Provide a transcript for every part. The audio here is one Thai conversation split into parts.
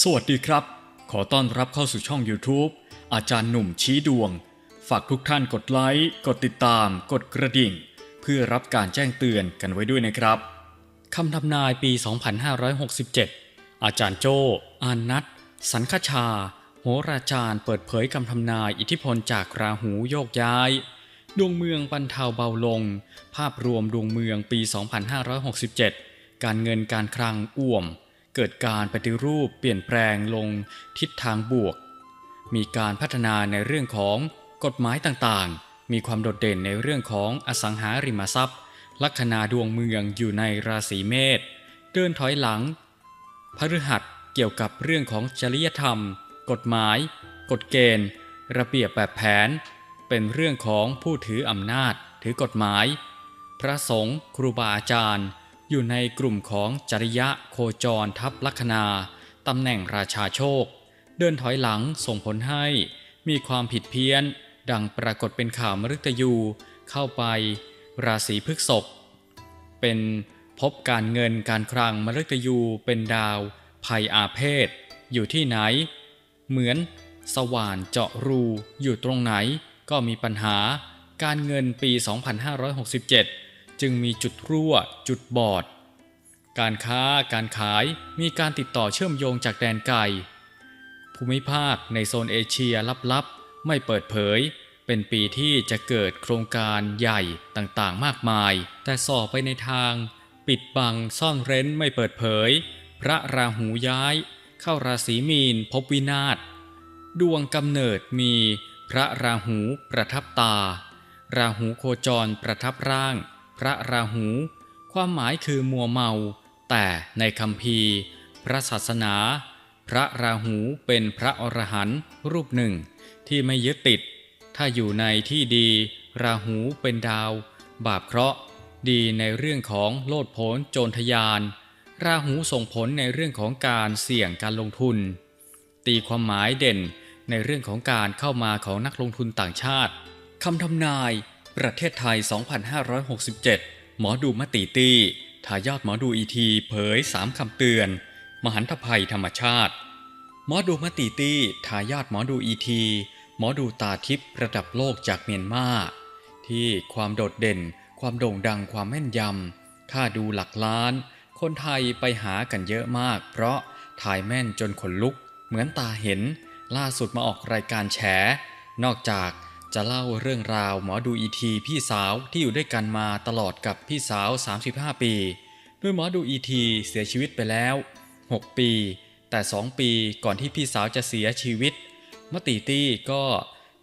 สวัสดีครับ ขอต้อนรับเข้าสู่ช่อง YouTube อาจารย์หนุ่มชี้ดวง ฝากทุกท่านกดไลค์ กดติดตาม กดกระดิ่ง เพื่อรับการแจ้งเตือนกันไว้ด้วยนะครับคำทำนายปี 2567 อาจารย์โจอานัทสันคชา โหราจารย์เปิดเผยคำทำนายอิทธิพลจากราหูโยกย้าย ดวงเมืองบรรเทาเบาลง ภาพรวมดวงเมืองปี 2567 การเงินการคลังอ่วม เกิดการปฏิรูปเปลี่ยนแปลงลงทิศทางบวก มีการพัฒนาในเรื่องของกฎหมายต่างๆ มีความโดดเด่นในเรื่องของอสังหาริมทรัพย์ ลัคนาดวงเมืองอยู่ในราศีเมษ เดินถอยหลัง พฤหัสเกี่ยวกับเรื่องของจริยธรรม กฎหมาย กฎเกณฑ์ ระเบียบแบบแผน เป็นเรื่องของผู้ถืออำนาจ ถือกฎหมาย พระสงฆ์ครูบาอาจารย์ อยู่ในกลุ่มของจริยะโคจรทับลัคนาตำแหน่งราชาโชค เดินถอยหลังส่งผลให้มีความผิดเพี้ยน ดังปรากฏเป็นข่าวมฤตยูเข้าไปราศีพฤษภเป็นพบการเงินการคลังมฤตยูเป็นดาว ภัยอาเพศ อยู่ที่ไหน เหมือนสว่านเจาะรูอยู่ตรงไหนก็มีปัญหาการเงินปี 2567 จึงมีจุดรั่ว จุดบอด การค้าการขายมีการติดต่อเชื่อมโยงจากแดนไกล ภูมิภาคในโซนเอเชียลับๆ ไม่เปิดเผย เป็นปีที่จะเกิดโครงการใหญ่ต่างๆ มากมาย แต่สอบไปในทาง ปิดบังซ่อนเร้นไม่เปิดเผย พระราหูย้าย เข้าราศีมีนพบวินาศดวงกำเนิดมีพระราหูประทับตา ราหูโคจรประทับร่าง พระราหู ความหมายคือมัวเมา แต่ในคำพีพระศาสนา พระราหูเป็นพระอรหันต์รูปหนึ่ง ที่ไม่ยึดติด ถ้าอยู่ในที่ดี ราหูเป็นดาว บาปเคราะห์ดีในเรื่องของโลดโผนโจรทยาน ราหูส่งผลในเรื่องของการเสี่ยงการลงทุน ตีความหมายเด่นในเรื่องของการเข้ามาของนักลงทุนต่างชาติคำทำนาย ประเทศไทย 2567 หมอดูมติตี้ทายาทหมอดูอีทีเผย 3 คำเตือน มหันตภัยธรรมชาติ หมอดูมติตี้ทายาทหมอดูอีที หมอดูตาทิพย์ระดับโลกจากเมียนมาที่ความโดดเด่น ความโด่งดังความแม่นยำค่าดูหลักล้าน คนไทยไปหากันเยอะมาก เพราะถ่ายแม่นจนขนลุก เหมือนตาเห็น ล่าสุดมาออกรายการแฉ นอกจาก จะเล่าเรื่องราวหมอดูอีทีพี่สาวที่อยู่ด้วยกันมาตลอดกับพี่สาว 35 ปีโดยหมอดูอีทีเสียชีวิตไปแล้ว 6 ปี แต่ 2 ปีก่อนที่พี่สาวจะเสียชีวิต มติตี้ก็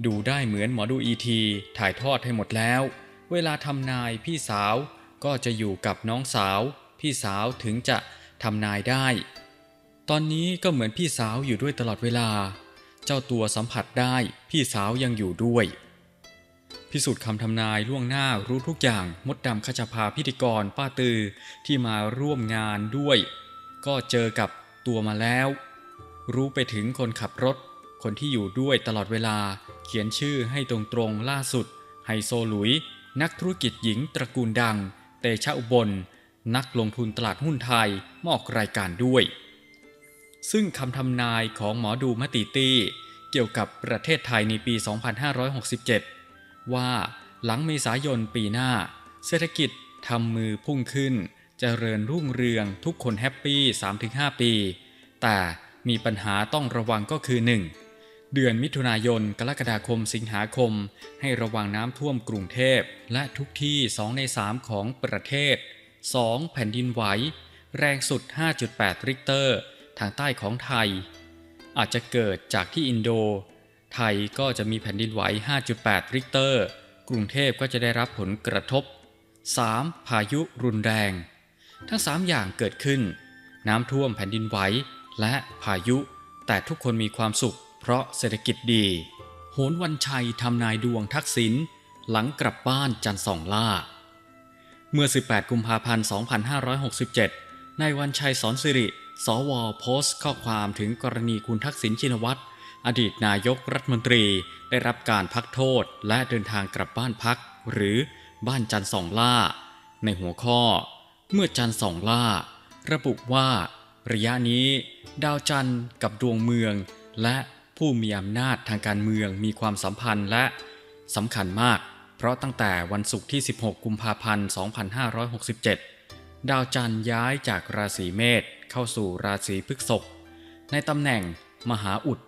ดูได้เหมือนหมอดูอีทีถ่ายทอดให้หมดแล้ว เวลาทำนายพี่สาวก็จะอยู่กับน้องสาว พี่สาวถึงจะทำนายได้ ตอนนี้ก็เหมือนพี่สาวอยู่ด้วยตลอดเวลา เจ้าตัวสัมผัสได้พี่สาวยังอยู่ด้วย พิสูจน์คำทำนายล่วงหน้ารู้ทุกอย่างมดดำขจพาพิธีกรป้าตือที่มาร่วมงานด้วย ก็เจอกับตัวมาแล้ว รู้ไปถึงคนขับรถ คนที่อยู่ด้วยตลอดเวลาเขียนชื่อให้ตรงๆล่าสุดไฮโซหลุย นักธุรกิจหญิงตระกูลดัง เตชะอุบล นักลงทุนตลาดหุ้นไทยมอกรายการด้วย ซึ่งคำทำนายของหมอดูมติตี้ เกี่ยวกับประเทศไทยในปี 2567 ว่าหลังเมษายนปีหน้า เศรษฐกิจทำมือพุ่งขึ้นจเจริญรุ่งเรืองทุกคนแฮปปี้ 3-5 ปี แต่มีปัญหาต้องระวังก็คือ 1. เดือนมิถุนายน กรกฎาคม สิงหาคม ให้ระวังน้ำท่วมกรุงเทพ และทุกที่ 2 ใน 3 ของประเทศ 2. แผ่นดินไหว แรงสุด 5.8 ริกเตอร์ ทางใต้ของไทย อาจจะเกิดจากที่อินโด ไทยก็จะมีแผ่นดินไหว 5.8 ริกเตอร์ กรุงเทพก็จะได้รับผลกระทบ 3. พายุรุนแรง ทั้ง 3 อย่างเกิดขึ้น น้ำท่วมแผ่นดินไหวและพายุ แต่ทุกคนมีความสุข เพราะเศรษฐกิจดี โหนวันชัยทำนายดวงทักษิณหลังกลับบ้านจันทร์สองล่า เมื่อ 18 กุมภาพันธ์ 2567 นายวันชัยสอนสิริ สวโพสต์ข้อความถึงกรณีคุณทักษิณชินวัตรอดีตนายกรัฐมนตรีได้รับการพักโทษและเดินทางกลับบ้านพัก หรือบ้านจันทร์สองล่า ในหัวข้อ เมื่อจันทร์สองล่า ระบุว่า ระยะนี้ ดาวจันทร์กับดวงเมือง และผู้มีอำนาจทางการเมืองมีความสัมพันธ์และสำคัญมาก เพราะตั้งแต่วันศุกร์ที่ 16 กุมภาพันธ์ 2567 ดาวจันทร์ย้ายจากราศีเมษ เข้าสู่ราศีพฤกษภในตำแหน่งมหาอุด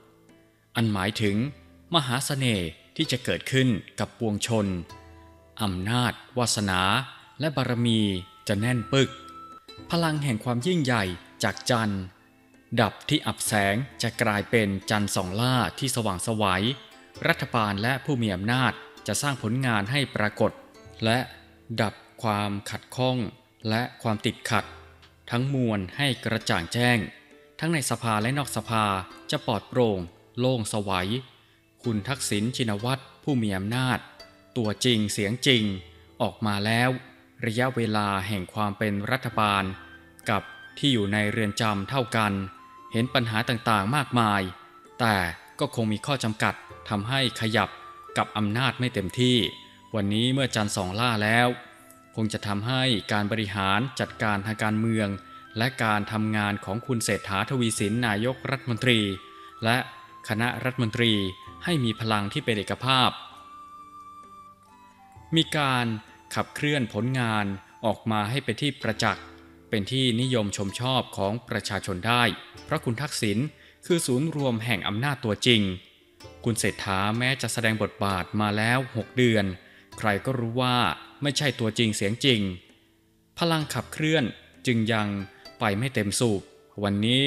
อันหมายถึง มหาเสน่ห์ที่จะเกิดขึ้นกับปวงชนอำนาจ วาสนา และบารมีจะแน่นปึก พลังแห่งความยิ่งใหญ่จากจันทร์ ดับที่อับแสงจะกลายเป็นจันทร์สองล่าที่สว่างสวัยรัฐบาลและผู้มีอำนาจจะสร้างผลงานให้ปรากฏ และดับความขัดข้องและความติดขัด ทั้งมวลให้กระจ่างแจ้ง ทั้งในสภาและนอกสภาจะปลอดโปร่ง โล่งสวัย คุณทักษิณชินวัตรผู้มีอำนาจ ตัวจริงเสียงจริง ออกมาแล้ว ระยะเวลาแห่งความเป็นรัฐบาล กับที่อยู่ในเรือนจำเท่ากัน เห็นปัญหาต่างๆมากมาย แต่ก็คงมีข้อจำกัดทำให้ขยับกับอำนาจไม่เต็มที่ วันนี้เมื่อจันทร์สองล่าแล้ว คงจะทำให้การบริหารจัดการทางการเมือง และการทำงานของคุณเศรษฐาทวีสินนายกรัฐมนตรี และคณะรัฐมนตรีให้มีพลังที่เป็นเอกภาพ มีการขับเคลื่อนผลงานออกมาให้เป็นที่ประจักษ์ เป็นที่นิยมชมชอบของประชาชนได้ เพราะคุณทักษิณคือศูนย์รวมแห่งอำนาจตัวจริง คุณเศรษฐาแม้จะแสดงบทบาทมาแล้ว 6 เดือน ใครก็รู้ว่าไม่ใช่ตัวจริงเสียงจริง พลังขับเคลื่อนจึงยังไปไม่เต็มสูบ วันนี้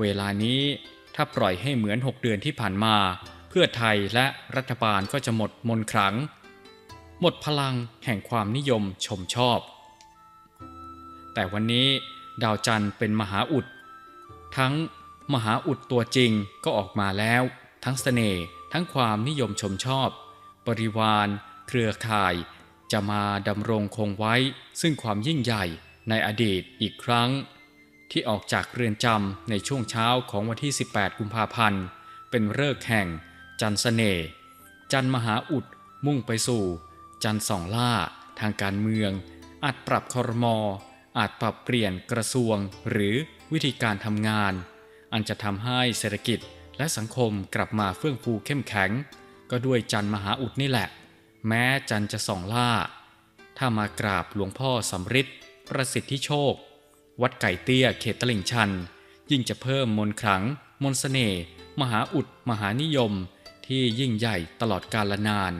เวลานี้ถ้าปล่อยให้เหมือน 6 เดือนที่ผ่านมา เพื่อไทยและรัฐบาลก็จะหมดมนต์ขลัง หมดพลังแห่งความนิยมชมชอบ แต่วันนี้ดาวจันทร์เป็นมหาอุด ทั้งมหาอุดตัวจริงก็ออกมาแล้ว ทั้งเสน่ห์ทั้งความนิยมชมชอบบริวาร เครือข่าย จะมาดำรงคงไว้ ซึ่งความยิ่งใหญ่ในอดีตอีกครั้ง ที่ออกจากเรือนจำในช่วงเช้าของวันที่ 18 กุมภาพันธ์ เป็นเลิกษ์แห่ง จันทร์เสน่จันมหาอุดมุ่งไปสู่ จันสองล่า ทางการเมือง อาจปรับคอรมอ อาจปรับเปลี่ยนกระทรวง หรือวิธีการทำงาน อันจะทำให้เศรษฐกิจและสังคมกลับมาเฟื่องฟูเข้มแข็ง ก็ด้วยจันมหาอุดนี่แหละ แม้จันจะส่องล่า ถ้ามากราบหลวงพ่อสำริดประสิทธิโชค วัดไก่เตี้ยเขตตลิ่งชัน ยิ่งจะเพิ่มมนขลัง มนสเสน่ห์มหาอุดมหานิยม ที่ยิ่งใหญ่ตลอดกาลนาน